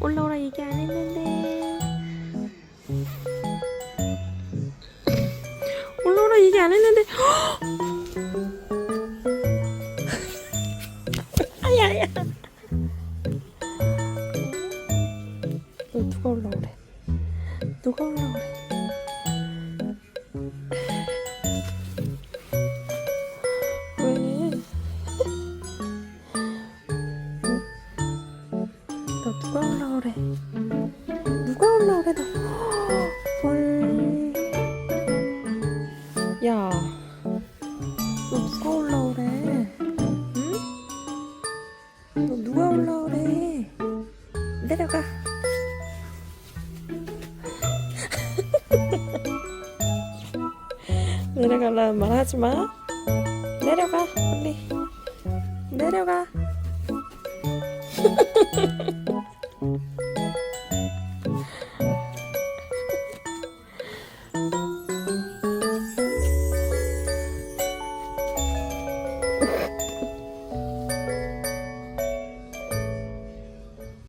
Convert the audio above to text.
올라오라 얘기 안 했는데. 올라오라 얘기 안 했는데. 아야야. 누가 올라오래? 누가 올라오래? 누가 올라오래? 누가 올라오래 너? 헐. 야, 너 누가 올라오래? 응? 너 누가 올라오래? 내려가. 내려가라는 말 하지 마. 내려가, 빨리. 내려가.